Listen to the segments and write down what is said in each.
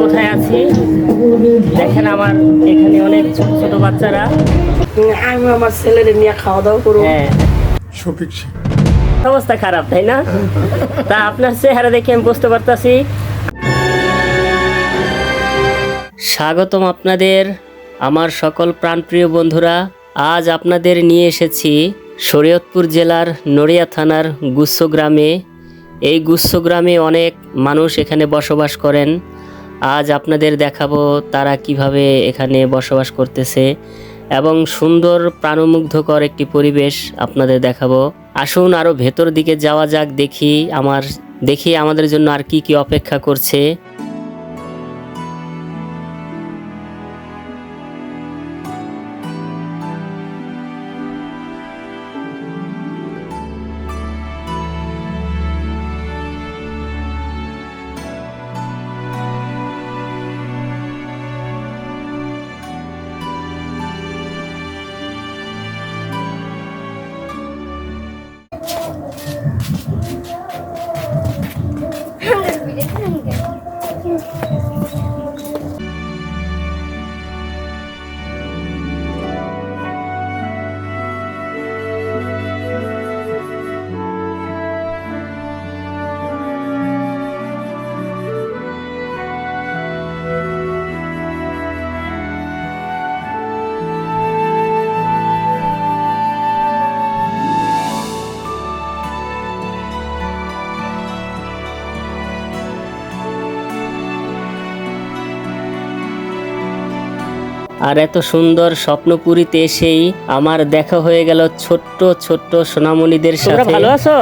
কোথায় আছি? দেখেন আমার এখানে অনেক ছোট ছোট বাচ্চারা। আমি আমার ছেলেদের নিয়ে খাওয়া দাওয়া করব। হ্যাঁ। শফিক অবস্থা খারাপ তাই না? তা আপনার চেহারা দেখে আমি বুঝতে পারতাছি। স্বাগতম আপনাদের আমার সকল প্রাণপ্রিয় বন্ধুরা। আজ আপনাদের নিয়ে এসেছি শরীয়তপুর জেলার নড়িয়া থানার গুচ্ছ গ্রামে। এই গুচ্ছ গ্রামে অনেক মানুষ এখানে বসবাস করেন। আজ আপনাদের দেখাবো তারা কীভাবে এখানে বসবাস করতেছে এবং সুন্দর প্রাণমুগ্ধকর একটি পরিবেশ আপনাদের দেখাবো। আসুন আরও ভেতর দিকে যাওয়া যাক, দেখি আমার দেখি আমাদের জন্য আর কি কি অপেক্ষা করছে। Yeah. আর এত সুন্দর স্বপ্নপুরীতে এসেই আমার দেখা হয়ে গেল ছোট্ট ছোট্ট সোনামণিদের সাথে। ভালো আছো?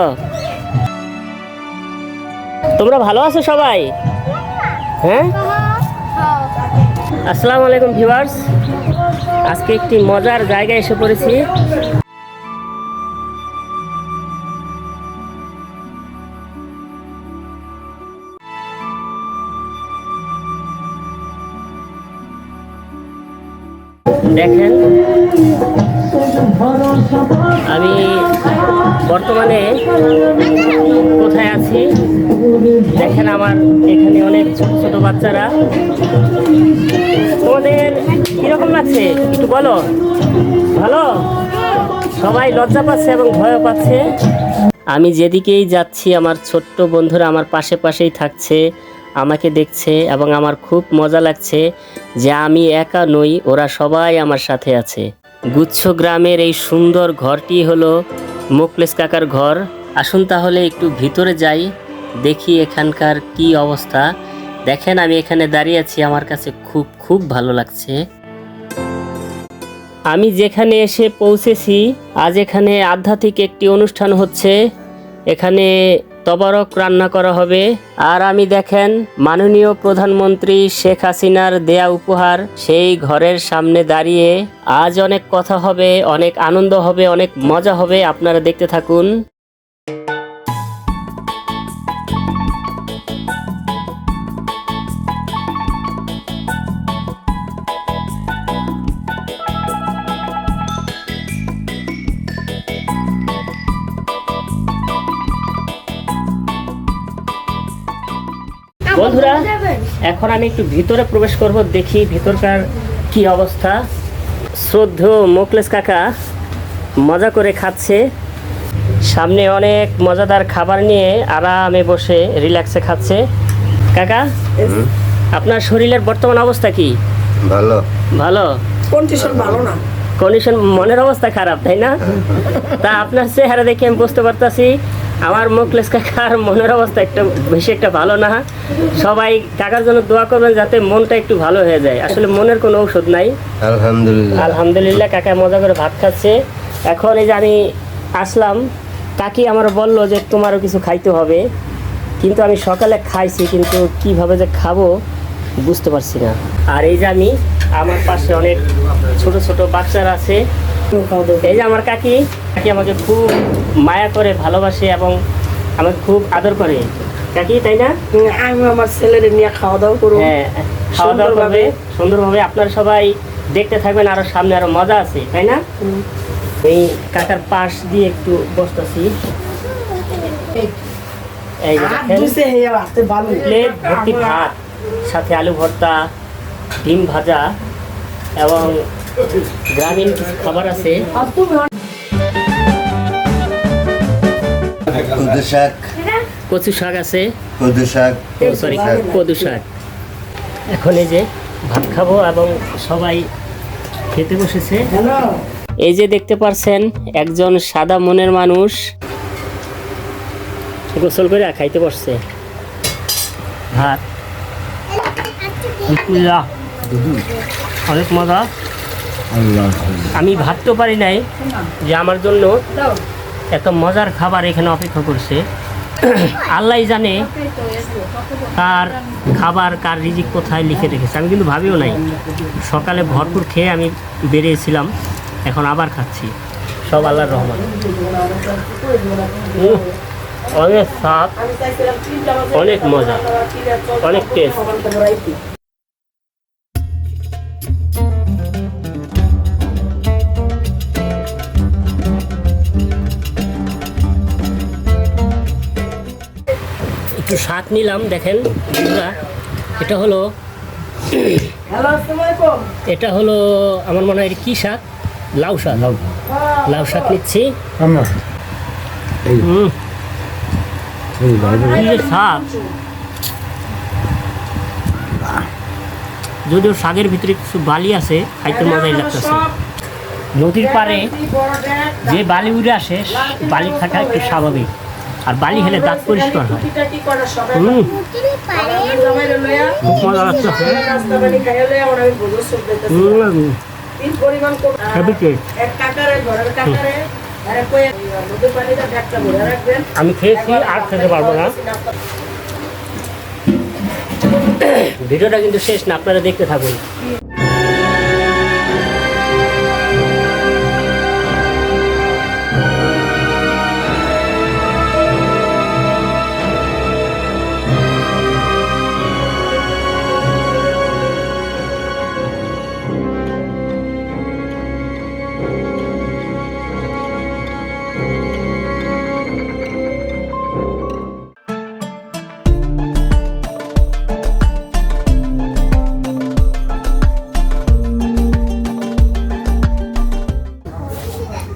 তোমরা ভালো আছো সবাই? হ্যাঁ? আসসালামু আলাইকুম ভিউয়ার্স। আজকে একটি মজার জায়গায় এসে পড়েছি। দেখেন। আমি বর্তমানে কোথায় আছি? দেখেন আমার এখানে অনেক ছোট ছোট বাচ্চারা। তোমাদের কীরকম লাগছে? একটু বলো। ভালো? সবাই লজ্জা পাচ্ছে এবং ভয় পাচ্ছে। আমি যেদিকেই যাচ্ছি, আমার ছোট্ট বন্ধুরা আমার পাশে পাশেই থাকছে। আমাকে দেখছে এবং আমার খুব মজা লাগছে যে আমি একা নই, ওরা সবাই আমার সাথে আছে। গুচ্ছ গ্রামের এই সুন্দর ঘরটি হলো মুকলেশ কাকার ঘর। আসুন তাহলে একটু ভিতরে যাই, দেখি এখানকার কি অবস্থা। দেখেন, আমি এখানে দাঁড়িয়ে আছি, আমার কাছে খুব খুব ভালো লাগছে। আমি যেখানে এসে পৌঁছেছি, আজ এখানে আধ্যাত্মিক একটি অনুষ্ঠান হচ্ছে। এখানে তবারক রান্না করা হবে। আর আমি দেখেন, মাননীয় প্রধানমন্ত্রী শেখ হাসিনার দেয়া উপহার সেই ঘরের সামনে দাঁড়িয়ে আজ অনেক কথা হবে, অনেক আনন্দ হবে, অনেক মজা হবে। আপনারা দেখতে থাকুন। এখন আমি একটু ভিতরে প্রবেশ করব দেখি ভিতরকার কি অবস্থা। শ্রদ্ধ মোকলেশ কাকা মজা করে খাচ্ছে। সামনে অনেক মজাদার খাবার নিয়ে আরামে বসে রিল্যাক্সে খাচ্ছে। কাকা আপনার শরীরের বর্তমান অবস্থা কি? ভালো। ভালো? কন্ডিশন ভালো না। কন্ডিশন মনের অবস্থা খারাপ তাই না? তা আপনার চেহারা দেখে আমি বুঝতে পারতাছি। আমার মুখলেস কাকার মনের অবস্থা একটা বেশি একটা ভালো না। সবাই কাকার জন্য দোয়া করবেন যাতে মনটা একটু ভালো হয়ে যায়। আসলে মনের কোনো ঔষধ নাই। আলহামদুলিল্লাহ। আলহামদুলিল্লাহ কাকা মজা করে ভাত খাচ্ছে। এখন এই যে আমি আসলাম কাকি আমার বলল যে তোমারও কিছু খাইতে হবে। কিন্তু আমি সকালে খাইছি কিন্তু কীভাবে যে খাব বুঝতে পারছি না। আর এই যে আমি আমার পাশে অনেক ছোট ছোট বাচ্চারা আছে। এই যে আমার কাকি কাকি আমাকে খুব মায়া করে ভালোবাসে এবং আমাকে খুব আদর করে। কাকি তাই না? আমি আমার ছেলেদের নিয়ে খাওয়া দাওয়া করব। হ্যাঁ খাওয়া দাওয়া করবে সুন্দরভাবে আপনারা সবাই দেখতে থাকবেন আরও সামনে আরও মজা আছে তাই না? এই কাকার পাশ দিয়ে একটু বসতেছি। এই প্লেট ভর্তি ভাত সাথে আলু ভর্তা ডিম ভাজা এবং গ্রামীণ খাবার আছে? কদু শাক। কচু শাক আছে? কদু শাক। সরি কদু শাক। এখন এই যে ভাত খাব এবং সবাই খেতে বসেছে। এই যে দেখতে পারছেন একজন সাদা মনের মানুষ গোসল করে খাইতে বসছে। ভাত। অনেক মজা। আমি ভাবতেও পারি নাই যে আমার জন্য এত মজার খাবার এখানে অপেক্ষা করছে। আল্লাহ জানে কার খাবার, কার রিজিক কোথায় লিখে রেখেছে। আমি কিন্তু ভাবিও নাই। সকালে ভরপুর খেয়ে আমি বেরিয়েছিলাম, এখন আবার খাচ্ছি। সব আল্লাহর রহমান অনেক স্বাদ, অনেক মজা, অনেক টেস্ট একটু শাক নিলাম দেখেন বন্ধুরা। এটা হলো হ্যালো আসসালামু আলাইকুম। এটা হলো আমার মনে হয় কি শাক? লাউ শাক। লাউ শাক। নিচ্ছি। হুম। শাক। যদিও শাকের ভিতরে কিছু বালি আছে খাইতে মজাই লাগতেছে। নদীর পাড়ে যে বালি উড়ে আসে বালি থাকা একটু স্বাভাবিক। আর বালি হেলে দাঁত পরিষ্কার হয়। আমি খেয়েছি আর খেতে পারব না। ভিডিওটা কিন্তু শেষ না আপনারা দেখতে থাকুন।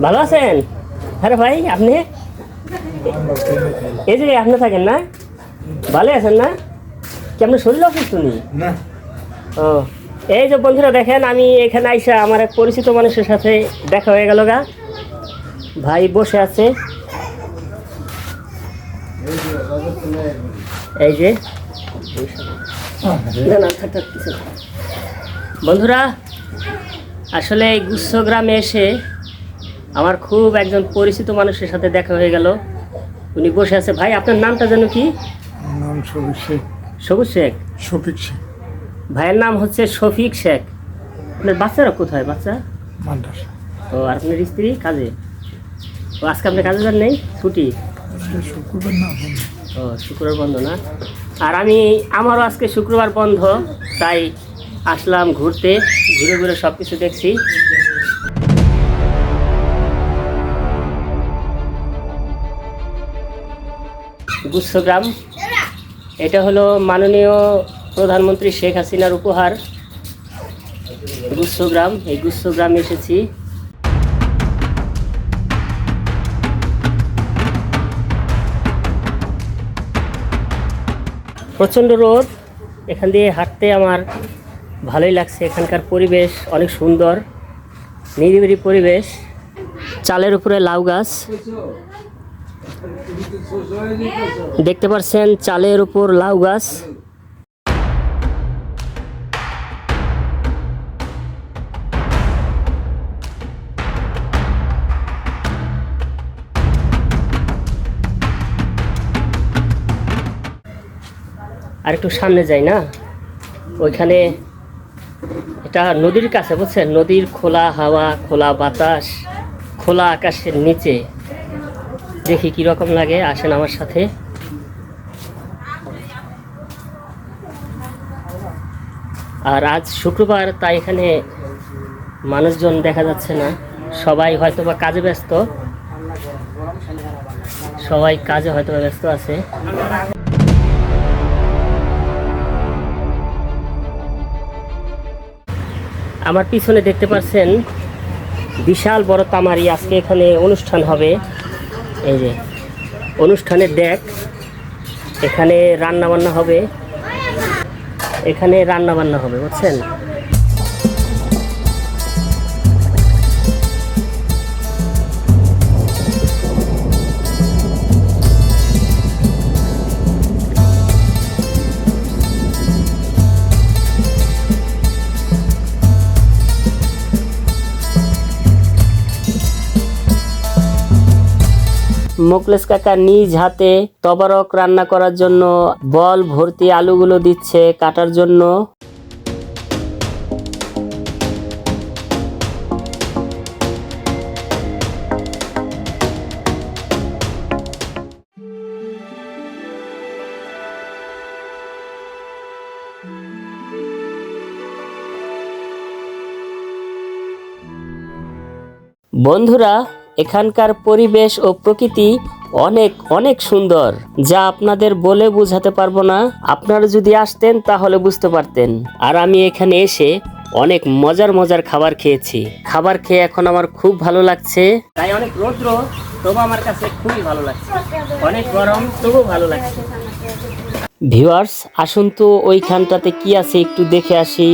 ভালো আছেন? আরে ভাই আপনি? এই যে আপনি থাকেন না? ভালো আছেন না? কি আপনার শরীর অসুস্থ নেই ও এই যে বন্ধুরা দেখেন আমি এখানে আইসা আমার এক পরিচিত মানুষের সাথে দেখা হয়ে গেল গা। ভাই বসে আছে। এই যে। বন্ধুরা আসলে এই গুচ্ছ গ্রামে এসে আমার খুব একজন পরিচিত মানুষের সাথে দেখা হয়ে গেল। উনি বসে আছে। ভাই আপনার নামটা যেন কি? নাম শফিক শেখ। সবুজ শেখ? শফিক শেখ। ভাইয়ের নাম হচ্ছে শফিক শেখ। আপনার বাচ্চারা কোথায় বাচ্চা? মাদ্রাসা। ও আর আপনার স্ত্রী কাজে? ও আজকে আপনি কাজে যান নেই? ছুটি? শুক্রবার না ও শুক্রবার বন্ধ না। আর আমি আমারও আজকে শুক্রবার বন্ধ। তাই আসলাম ঘুরতে। ঘুরে ঘুরে সব কিছু দেখছি। গুচ্ছগ্রাম এটা হলো মাননীয় প্রধানমন্ত্রী শেখ হাসিনার উপহার। গুচ্ছগ্রাম এই গুচ্ছগ্রামে এসেছি। প্রচণ্ড রোদ, এখান দিয়ে হাঁটতে আমার ভালোই লাগছে। এখানকার পরিবেশ অনেক সুন্দর, নিরিবিলি পরিবেশ। চালের উপরে লাউ গাছ। দেখতে পাচ্ছেন চালের উপর লাউ গাছ। আর একটু সামনে যাই না? ওইখানে এটা নদীর কাছে, বুঝছেন? নদীর খোলা হাওয়া, খোলা বাতাস, খোলা আকাশের নিচে। দেখি কীরকম লাগে, আসেন আমার সাথে। আর আজ শুক্রবার, তাই এখানে মানুষজন দেখা যাচ্ছে না। সবাই হয়তো বা কাজে ব্যস্ত। সবাই কাজে হয়তো ব্যস্ত আছে। আমার পিছনে দেখতে পাচ্ছেন বিশাল বড় তামারি। আজকে এখানে অনুষ্ঠান হবে। এই যে অনুষ্ঠানে দেখ এখানে রান্না বান্না হবে। এখানে রান্না বান্না হবে বুঝছেন? মোকলেস কাকা নিজ হাতে তবারক রান্না করার জন্য বল, ভর্তি আলুগুলো দিচ্ছে কাটার জন্য। বন্ধুরা এখানকার পরিবেশ ও প্রকৃতি অনেক অনেক সুন্দর। যা আপনাদের বলে বোঝাতে পারব না। আপনারা যদি আসতেন তাহলে বুঝতে পারতেন। আর আমি এখানে এসে অনেক মজার মজার খাবার খেয়েছি। খাবার খেয়ে এখন আমার খুব ভালো লাগছে। তাই অনেক রৌদ্র তবু আমার কাছে খুবই ভালো লাগছে। অনেক গরম তবু ভালো লাগছে। ভিউয়ার্স আসুন তো ওইখানটাতে কি আছে একটু দেখে আসি।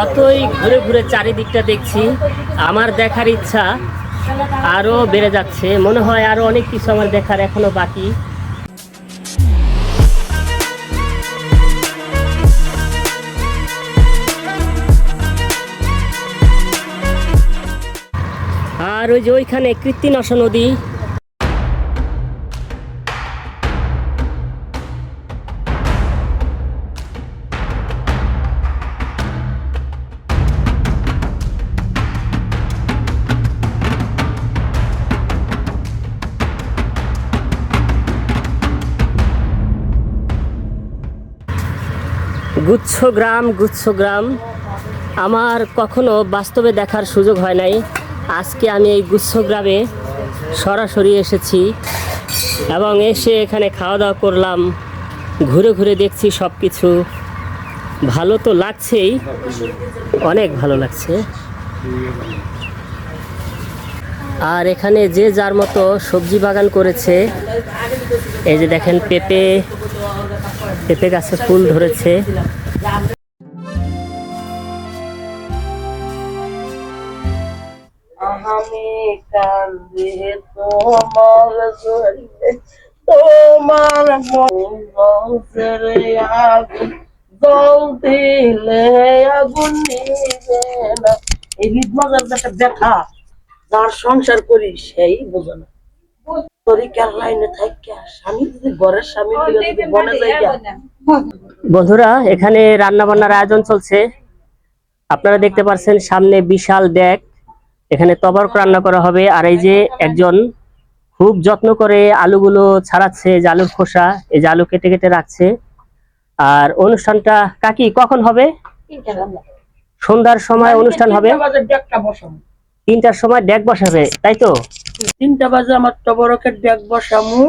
যতই ঘুরে ঘুরে চারিদিকটা দেখছি, আমার দেখার ইচ্ছা আরও বেড়ে যাচ্ছে। মনে হয় আরও অনেক কিছু আমার দেখার এখনও বাকি। আর ওই যে ওইখানে কৃত্তিনশা নদী গুচ্ছ গ্রাম গুচ্ছ গ্রাম। আমার কখনো বাস্তবে দেখার সুযোগ হয় নাই। আজকে আমি এই গুচ্ছ গ্রামে সরাসরি এসেছি এবং এসে এখানে খাওয়া দাওয়া করলাম। ঘুরে ঘুরে দেখছি সব কিছু ভালো তো লাগছেই, অনেক ভালো লাগছে। আর এখানে যে যার মতো সবজি বাগান করেছে, এই যে দেখেন পেঁপে পেঁপে গাছে ফুল ধরেছে। তোমার তোমার জল দিলে আগুন এই একটা ব্যথা, যার সংসার করি সেই বোঝে না। তরিকার লাইনে থাকে স্বামী যদি ঘরের স্বামী যদি বনে যাইয়া বন্ধুরা এখানে রান্না বান্নার আয়োজন চলছে। আপনারা দেখতে পাচ্ছেন সামনে বিশাল ডেক এখানে তবরক রান্না করা হবে আর এই যে একজন খুব যত্ন করে আলুগুলো ছাড়াচ্ছে যে আলুর খোসা এই যে আলু কেটে কেটে রাখছে। আর অনুষ্ঠানটা কাকি কখন হবে? সন্ধ্যার সময় অনুষ্ঠান হবে। তিনটার সময় ডেক বসাবে তাই তো? তিনটা বাজে আমার টবরকের ডেক বসামু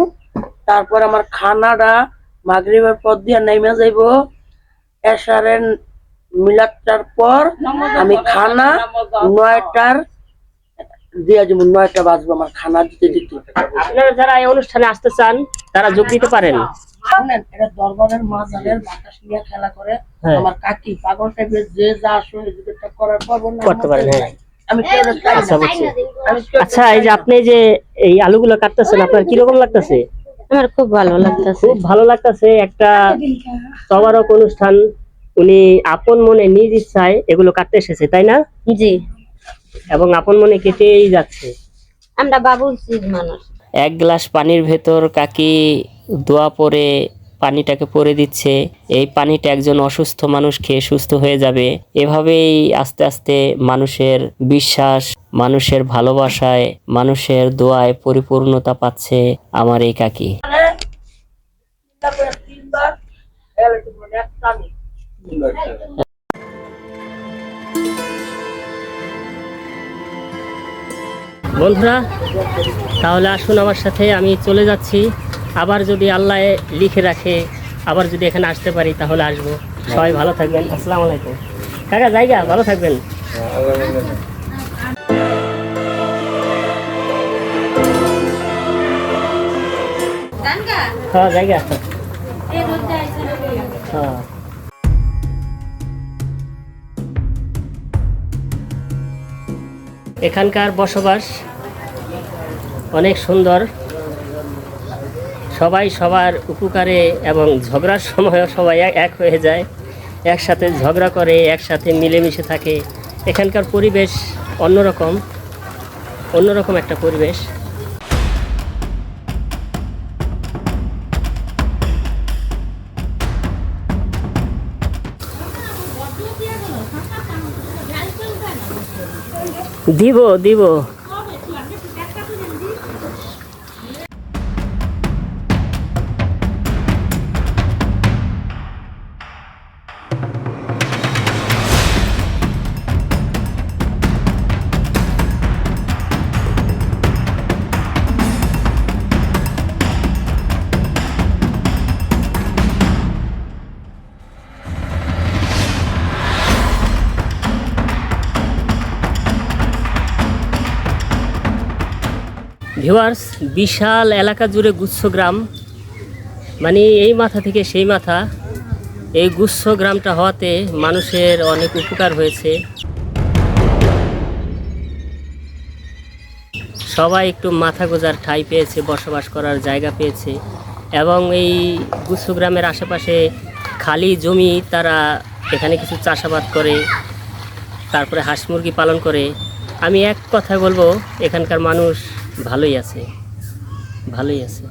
তারপর আমার খানাটা মাগরিবের পর দিয়ে নেমে যাইব। এসারের মিলাদটার পর আমি খানা নয়টার দিয়ে যাব নয়টা বাজবো আমার খানা দিতে দিতে। আপনারা যারা এই অনুষ্ঠানে আসতে চান তারা যোগ দিতে পারেন। শুনেন এটা দরবারের মাজারের বাতাস নিয়ে খেলা করে হ্যাঁ। আমার কাকি পাগল টাইপের যে যা সহযোগিতা করার পর না করতে পারেন, হ্যাঁ। আচ্ছা এই যে আপনি যে এই আলুগুলো কাটতেছেন আপনার কীরকম লাগতেছে? আমার খুব ভালো লাগতেছে। খুব ভালো লাগতেছে একটা তবারক অনুষ্ঠান উনি আপন মনে নিজ ইচ্ছায় এগুলো কাটতে এসেছে তাই না? জি। এবং আপন মনে কেটেই যাচ্ছে। আমরা বাবুর মানুষ। এক গ্লাস পানির ভেতর কাকি দোয়া পরে পানিটাকে পরে দিচ্ছে। এই পানিটা একজন অসুস্থ মানুষ খেয়ে সুস্থ হয়ে যাবে। এভাবেই আস্তে আস্তে মানুষের বিশ্বাস মানুষের ভালোবাসায় মানুষের দোয়ায় পরিপূর্ণতা পাচ্ছে আমার এই কাকি। একটা বন্ধুরা তাহলে আসুন আমার সাথে আমি চলে যাচ্ছি। আবার যদি আল্লাহ লিখে রাখে আবার যদি এখানে আসতে পারি তাহলে আসব। সবাই ভালো থাকবেন। আসসালামু আলাইকুম। কাকা জায়গা ভালো থাকবেন। হ্যাঁ জায়গা হ্যাঁ। এখানকার বসবাস অনেক সুন্দর। সবাই সবার উপকারে এবং ঝগড়ার সময়ও সবাই এক- হয়ে যায়। একসাথে ঝগড়া করে, একসাথে মিলেমিশে থাকে। এখানকার পরিবেশ অন্যরকম অন্যরকম একটা পরিবেশ। দিব দিব ভিউয়ার্স বিশাল এলাকা জুড়ে গুচ্ছ গ্রাম। মানে এই মাথা থেকে সেই মাথা। এই গুচ্ছ গ্রামটা হওয়াতে মানুষের অনেক উপকার হয়েছে। সবাই একটু মাথা গোজার ঠাঁই পেয়েছে, বসবাস করার জায়গা পেয়েছে। এবং এই গুচ্ছ গ্রামের আশেপাশে খালি জমি, তারা এখানে কিছু চাষাবাদ করে, তারপরে হাঁস মুরগি পালন করে। আমি এক কথা বলব, এখানকার মানুষ ভালোই আছে ভালোই আছে।